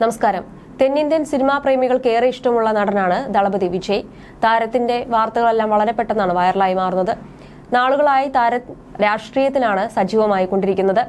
നമസ്കാരം. തെന്നിന്ത്യൻ സിനിമാ പ്രേമികൾക്ക് ഏറെ ഇഷ്ടമുള്ള നടനാണ് ദളപതി വിജയ്. താരത്തിന്റെ വാർത്തകളെല്ലാം വളരെ പെട്ടെന്നാണ് വൈറലായി മാറുന്നത്. നാളുകളായി താര രാഷ്ട്രീയത്തിലാണ് സജീവമായി കൊണ്ടിരിക്കുന്നത്.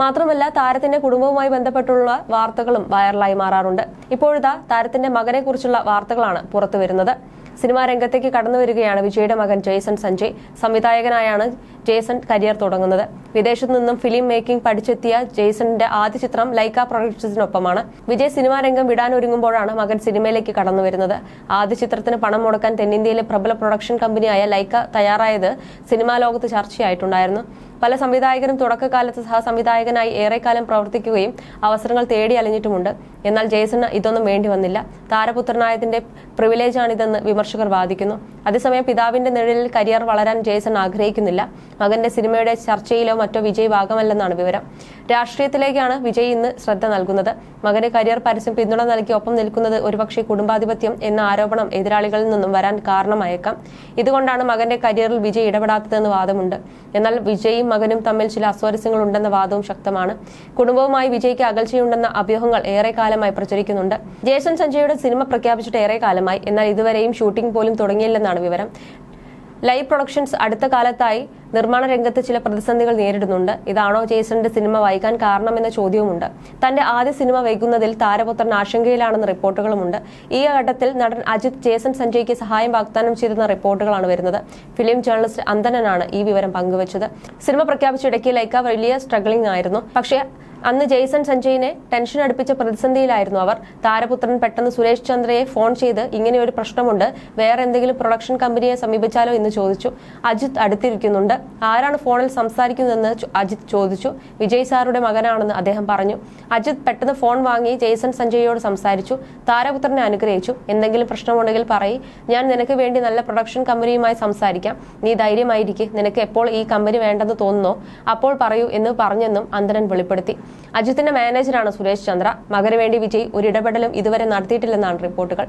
മാത്രമല്ല താരത്തിന്റെ കുടുംബവുമായി ബന്ധപ്പെട്ടുള്ള വാർത്തകളും വൈറലായി മാറാറുണ്ട്. ഇപ്പോഴത്തെ താരത്തിന്റെ മകനെ കുറിച്ചുള്ള വാർത്തകളാണ് പുറത്തുവരുന്നത്. സിനിമാ രംഗത്തേക്ക് കടന്നു വരികയാണ് വിജയുടെ മകൻ ജയ്സൺ സഞ്ജയ്. സംവിധായകനായാണ് ജയ്സൺ കരിയർ തുടങ്ങുന്നത്. വിദേശത്തു നിന്നും ഫിലിം മേക്കിംഗ് പഠിച്ചെത്തിയ ജെയ്സണിന്റെ ആദ്യ ചിത്രം ലൈക്ക പ്രൊഡക്ഷൻസിനൊപ്പമാണ്. വിജയ് സിനിമാ രംഗം വിടാനൊരുങ്ങുമ്പോഴാണ് മകൻ സിനിമയിലേക്ക് കടന്നു വരുന്നത്. ആദ്യ ചിത്രത്തിന് പണം മുടക്കാൻ തെന്നിന്ത്യയിലെ പ്രബല പ്രൊഡക്ഷൻ കമ്പനിയായ ലൈക്ക തയ്യാറായത് സിനിമാ ലോകത്ത് ചർച്ചയായിട്ടുണ്ടായിരുന്നു. പല സംവിധായകരും തുടക്കകാലത്ത് സഹസംവിധായകനായി ഏറെക്കാലം പ്രവർത്തിക്കുകയും അവസരങ്ങൾ തേടി അലഞ്ഞിട്ടുമുണ്ട്. എന്നാൽ ജെയ്സണ് ഇതൊന്നും വേണ്ടി വന്നില്ല. താരപുത്രനായതിന്റെ പ്രിവിലേജാണിതെന്ന് വിമർശകർ വാദിക്കുന്നു. അതേസമയം പിതാവിന്റെ നിഴലിൽ കരിയർ വളരാൻ ജേസൺ ആഗ്രഹിക്കുന്നില്ല. മകന്റെ സിനിമയുടെ ചർച്ചയിലോ മറ്റോ വിജയ് ഭാഗമല്ലെന്നാണ് വിവരം. രാഷ്ട്രീയത്തിലേക്കാണ് വിജയ് ഇന്ന് ശ്രദ്ധ നൽകുന്നത്. മകന് കരിയർ പരസ്യം പിന്തുണ നൽകി ഒപ്പം നിൽക്കുന്നത് ഒരുപക്ഷെ കുടുംബാധിപത്യം എന്ന ആരോപണം എതിരാളികളിൽ നിന്നും വരാൻ കാരണമായേക്കാം. ഇതുകൊണ്ടാണ് മകന്റെ കരിയറിൽ വിജയ് ഇടപെടാത്തതെന്ന് വാദമുണ്ട്. എന്നാൽ വിജയും മകനും തമ്മിൽ ചില അസ്വാരസ്യങ്ങൾ ഉണ്ടെന്ന വാദവും ശക്തമാണ്. കുടുംബവുമായി വിജയ്ക്ക് അകൽച്ചയുണ്ടെന്ന അഭ്യൂഹങ്ങൾ ഏറെ കാലമായി പ്രചരിക്കുന്നുണ്ട്. ജേസൺ സഞ്ജയുടെ സിനിമ പ്രഖ്യാപിച്ചിട്ട് ഏറെ കാലമായി എന്നാൽ ഇതുവരെയും ഷൂട്ടിംഗ് പോലും തുടങ്ങിയില്ലെന്നാണ് വിവരം. ലൈവ് പ്രൊഡക്ഷൻസ് അടുത്ത കാലത്തായി നിർമ്മാണ രംഗത്ത് ചില പ്രതിസന്ധികൾ നേരിടുന്നുണ്ട്. ഇതാണോ ജേസന്റെ സിനിമ വൈകാൻ കാരണമെന്ന ചോദ്യവുമുണ്ട്. തന്റെ ആദ്യ സിനിമ വൈകുന്നതിൽ താരപുത്രൻ ആശങ്കയിലാണെന്ന റിപ്പോർട്ടുകളുമുണ്ട്. ഈ ഘട്ടത്തിൽ നടൻ അജിത് ജേസൺ സഞ്ജയ്ക്ക് സഹായം വാഗ്ദാനം ചെയ്തെന്ന റിപ്പോർട്ടുകളാണ് വരുന്നത്. ഫിലിം ജേർണലിസ്റ്റ് അന്തനനാണ് ഈ വിവരം പങ്കുവച്ചത്. സിനിമ പ്രഖ്യാപിച്ച ഇടയ്ക്ക് ലൈക്ക വലിയ സ്ട്രഗ്ലിംഗ് ആയിരുന്നു. പക്ഷേ അന്ന് ജെയ്സൺ സഞ്ജയിനെ ടെൻഷൻ അടുപ്പിച്ച പ്രതിസന്ധിയിലായിരുന്നു അവർ. താരപുത്രൻ പെട്ടെന്ന് സുരേഷ് ചന്ദ്രയെ ഫോൺ ചെയ്ത് ഇങ്ങനെ ഒരു പ്രശ്നമുണ്ട്. വേറെ എന്തെങ്കിലും പ്രൊഡക്ഷൻ കമ്പനിയെ സമീപിച്ചാലോ? എന്ന് ചോദിച്ചു. അജിത് അടുത്തിരിക്കുന്നുണ്ട്. ആരാണ് ഫോണിൽ സംസാരിക്കുന്നതെന്ന് അജിത് ചോദിച്ചു. വിജയ് സാറുടെ മകനാണെന്ന് അദ്ദേഹം പറഞ്ഞു. അജിത് പെട്ടെന്ന് ഫോൺ വാങ്ങി ജെയ്സൺ സഞ്ജയോട് സംസാരിച്ചു. താരപുത്രനെ അനുഗ്രഹിച്ചു. എന്തെങ്കിലും പ്രശ്നമുണ്ടെങ്കിൽ പറയി. ഞാൻ നിനക്ക് വേണ്ടി നല്ല പ്രൊഡക്ഷൻ കമ്പനിയുമായി സംസാരിക്കാം. നീ ധൈര്യമായിരിക്കെ. നിനക്ക് എപ്പോൾ ഈ കമ്പനി വേണ്ടെന്ന് തോന്നുന്നോ? അപ്പോൾ പറയൂ എന്ന് പറഞ്ഞെന്നും അന്തരൻ വെളിപ്പെടുത്തി. അജിത്തിന്റെ മാനേജറാണ് സുരേഷ് ചന്ദ്ര. മകന് വേണ്ടി വിജയ് ഒരിടപെടലും ഇതുവരെ നടത്തിയിട്ടില്ലെന്നാണ് റിപ്പോർട്ടുകൾ.